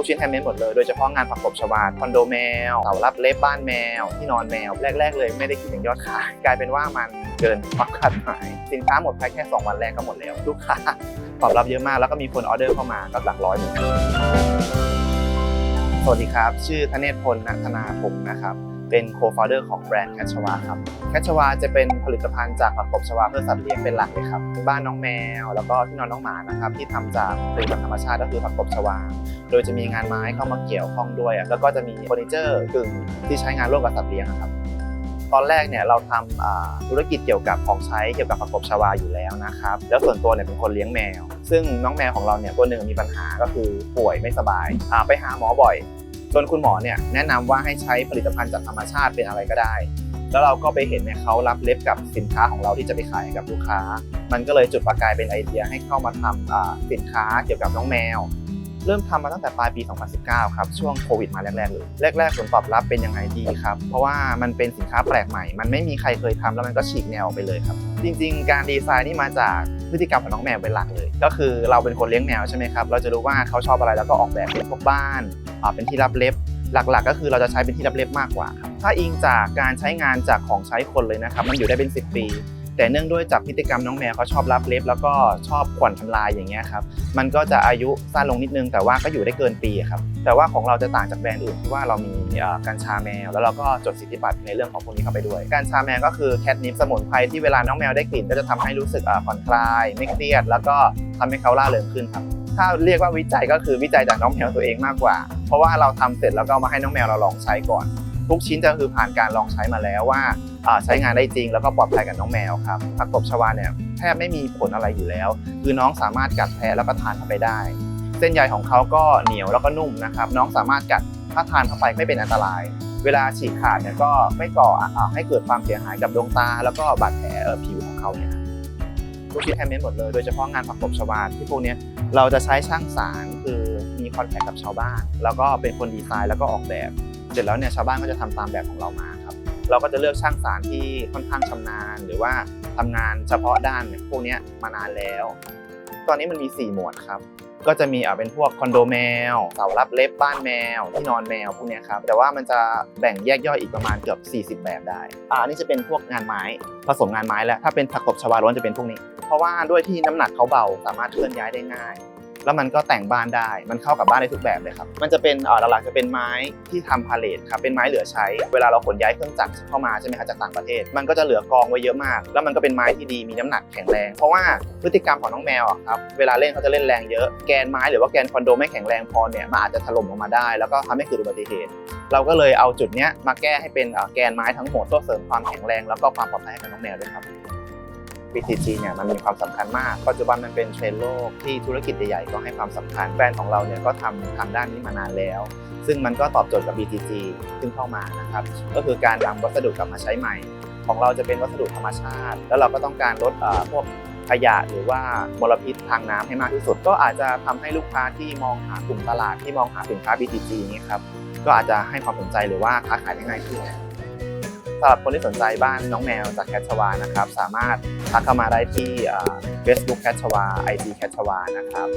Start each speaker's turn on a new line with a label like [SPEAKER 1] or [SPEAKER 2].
[SPEAKER 1] ทุกชิ้นแฮนด์เมดหมดเลย โดยเฉพาะงานผักบชวาคอนโดแมวเสารับเล็บบ้านแมว ที่นอนแมว แรก ๆ เลยไม่ได้คิดถึงยอดขาย กลายเป็นว่ามันเกินความคาดหมาย สินค้าหมดภายแค่ 2 วันแรกก็หมดแล้วลูกค้าตอบรับเยอะมากแล้วก็มีคนออเดอร์เข้ามาก็หลักร้อยเหมือนกันสวัสดีครับ ชื่อธเนศพลนัทนาพงนะครับ เป็นโคฟ o u เดอร์ของแบรนด์แคชวาครับแคชวาจะเป็นผลิตภัณฑ์จากผักตบชวาเพื่อสัตว์เลี้ยงเป็นหลักเลยครับบ้านน้องแมว แล้วก็ที่นอนน้องหมานะครับที่ทำจากผลิตภัณฑ์ธรรมชาติก็คือผักตบชวา โดยจะมีงานไม้เข้ามาเกี่ยวข้องด้วย แล้วก็จะมีเฟอร์นิเจอร์กึ่งที่ใช้งานร่วมกับสัตว์เลี้ยงครับตอนแรกเนี่ยเราทำธุรกิจเกี่ยวกับของใช้เกี่ยวกับผักตบชวาอยู่แล้วนะครับ แล้วส่วนตัวเนี่ยเป็นคนเลี้ยงแมว ซึ่งน้องแมวของเราเนี่ยตัวหนึ่งมีปัญหาก็คือป่วยไม่สบาย ไปหาหมอบ่อย จนคุณหมอเนี่ยแนะนำว่าให้ใช้ผลิตภัณฑ์จากธรรมชาติเป็นอะไรก็ได้ แล้วเราก็ไปเห็นเนี่ยเขารับเล็บกับสินค้าของเราที่จะไปขายกับลูกค้า มันก็เลยจุดประกายเป็นไอเดียให้เข้ามาทำสินค้าเกี่ยวกับน้องแมว เริ่มทำมาตั้งแต่ปลายปี 2019 ครับ ช่วงโควิดมาแรกๆเลยแรกๆผลตอบรับเป็นยังไงดีครับ เพราะว่ามันเป็นสินค้าแปลกใหม่ มันไม่มีใครเคยทำแล้วมันก็ฉีกแนวออกไปเลยครับ จริง ๆ การดีไซน์นี่มาจาก พฤติกรรมของน้องแมวเป็นหลักเลย ก็คือเราเป็นคนเลี้ยงแมวใช่ไหมครับ เราจะรู้ว่าเขาชอบอะไรแล้วก็ออกแบบเป็นพวกบ้านเป็นที่รับเล็บ หลักๆ ก็คือเราจะใช้เป็นที่รับเล็บมากกว่าครับ ถ้าอิงจากการใช้งานจากของใช้คนเลยนะครับ มันอยู่ได้เป็น 10 ปี แต่เนื่องด้วยจากพฤติกรรมน้องแมวเขาชอบรับเล็บ แล้วก็ชอบขวนทำลายอย่างเงี้ยครับมันก็จะอายุสั้นลงนิดนึง แต่ว่าก็อยู่ได้เกินปีครับแต่ว่าของเราจะต่างจากแบรนด์อื่นที่ว่าเรามีกัญชาแมว แล้วเราก็จดสิทธิบัตรในเรื่องของพวกนี้เข้าไปด้วยกัญชาแมวก็คือแคทนิปสมุนไพรที่เวลาน้องแมวได้กลิ่นก็จะทำให้รู้สึกผ่อนคลายไม่เครียด แล้วก็ทำให้เขาล่าเริงขึ้นครับถ้าเรียกว่าวิจัยก็คือวิจัยจากน้องแมวตัวเองมากกว่า เพราะว่าเราทำเสร็จแล้วก็มาให้น้องแมวเราลองใช้ก่อน ทุกชิ้นจะคือผ่านการลองใช้มาแล้วว่าใช้งานได้จริงแล้วก็ปลอดภัยกับน้องแมวครับผักตบชวาเนี่ยแทบไม่มีผลอะไรอยู่แล้ว คือน้องสามารถกัดแทะแล้วก็ทานเข้าไปได้ เส้นใยของเขาก็เหนียวแล้วก็นุ่มนะครับ น้องสามารถกัดถ้าทานเข้าไปไม่เป็นอันตราย เวลาฉีกขาดเนี่ยก็ไม่ก่ออให้เกิดความเสียหายกับดวงตา แล้วก็บาดแผลผิวของเขาเนี่ยทุกชิ้นแฮนเมดหมดเลย โดยเฉพาะงานผักตบชวาที่พวกนี้เราจะใช้ช่างสารคือมีคอนแทคกับชาวบ้าน แล้วก็เป็นคนดีไซน์แล้วก็ออกแบบ เสร็จแล้วเนี่ยชาวบ้านก็จะทำตามแบบของเรามาครับ เราก็จะเลือกช่างสารที่ค่อนข้างชำนาญ หรือว่าทำงานเฉพาะด้านเนี่ยพวกนี้มานานแล้ว ตอนนี้มันมี 4 หมวดครับก็จะมีอ่าเป็นพวกคอนโดแมวเสารับเล็บบ้านแมว ที่นอนแมวพวกนี้ครับ แต่ว่ามันจะแบ่งแยกย่อยอีกประมาณเกือบ 40 แบบได้อ่านนี้จะเป็นพวกงานไม้ผสมงานไม้แล้ว ถ้าเป็นผักตบชวาล้วนจะเป็นพวกนี้ เพราะว่าด้วยที่น้ำหนักเขาเบาสามารถเคลื่อนย้ายได้ง่าย แล้วมันก็แต่งบ้านได้ มันเข้ากับบ้านได้ทุกแบบเลยครับ มันจะเป็นอ่อหลักๆจะเป็นไม้ที่ทำพาเลทครับ เป็นไม้เหลือใช้ เวลาเราขนย้ายเครื่องจักรเข้ามาใช่ไหมครับจากต่างประเทศ มันก็จะเหลือกองไว้เยอะมาก แล้วมันก็เป็นไม้ที่ดี มีน้ำหนักแข็งแรง เพราะว่าพฤติกรรมของน้องแมวอะครับ เวลาเล่นเขาจะเล่นแรงเยอะ แกนไม้หรือว่าแกนคอนโดไม่แข็งแรงพอเนี่ย มันอาจจะถล่มลงมาได้ แล้วก็ทำให้เกิดอุบัติเหตุ เราก็เลยเอาจุดเนี้ยมาแก้ให้เป็นอ่อแกนไม้ทั้งหมดเพื่อเสริมความแข็งแรงแล้วก็ความปลอดภัยให้กับน้องแมวด้วยครับ BTG เนี่ยมันมีความสำคัญมาก ปัจจุบันมันเป็นเทรนด์โลกที่ธุรกิจใหญ่ๆก็ให้ความสำคัญแบรนด์ของเราเนี่ยก็ทำทางด้านนี้มานานแล้ว ซึ่งมันก็ตอบโจทย์กับ BTG ซึ่งเข้ามานะครับก็คือการนำวัสดุกลับมาใช้ใหม่ ของเราจะเป็นวัสดุธรรมชาติ แล้วเราก็ต้องการลดพวกขยะหรือว่ามลพิษทางน้ำให้มากที่สุด ก็อาจจะทำให้ลูกค้าที่มองหากลุ่มตลาดที่มองหาสินค้า BTG นี้ครับก็อาจจะให้ความสนใจหรือว่าค้าขายได้ง่ายขึ้น สำหรับคนที่สนใจบ้านน้องแมวจากแคชวานะครับ สามารถทักเข้ามาได้ที่เฟซบุ๊กแคชวาไอจีแคชชวานะครับ